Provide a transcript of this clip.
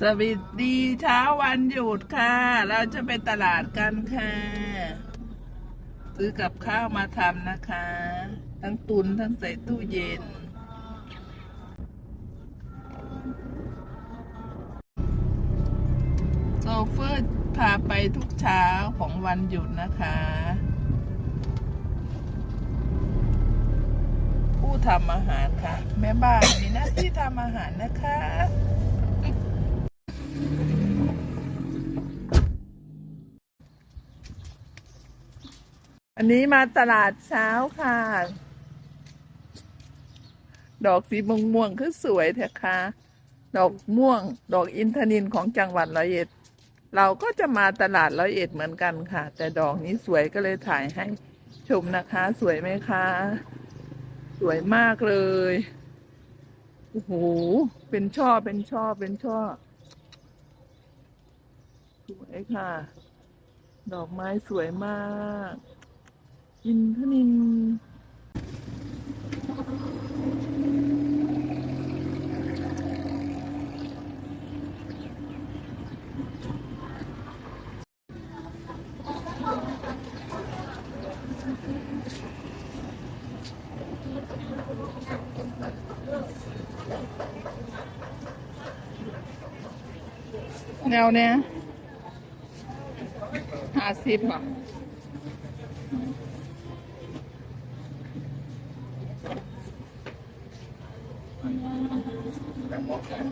สวัสดีเช้าวันหยุดค่ะ เราจะไปตลาดกันค่ะ ซื้อกับข้าวมาทำนะคะ ทั้งตุนทั้งใส่ตู้เย็น โซเฟอร์พาไปทุกเช้าของวันหยุดนะคะ ผู้ทำอาหารค่ะ แม่บ้านมีหน้าที่ทำอาหารนะคะ อันนี้มาตลาดเช้าค่ะ ดอกสีม่วงม่วงคือสวยแท้ค่ะ ดอกม่วง ดอกอินทนินของจังหวัดร้อยเอ็ด เราก็จะมาตลาดร้อยเอ็ดเหมือนกันค่ะ แต่ดอกนี้สวยก็เลยถ่ายให้ชมนะคะ สวยไหมคะ สวยมากเลย โอ้โห เป็นช่อ เป็นช่อ เป็นช่อ สวยค่ะ ดอกไม้สวยมาก อินทนินแนวเนี้ยห้าสิบอะ 我看。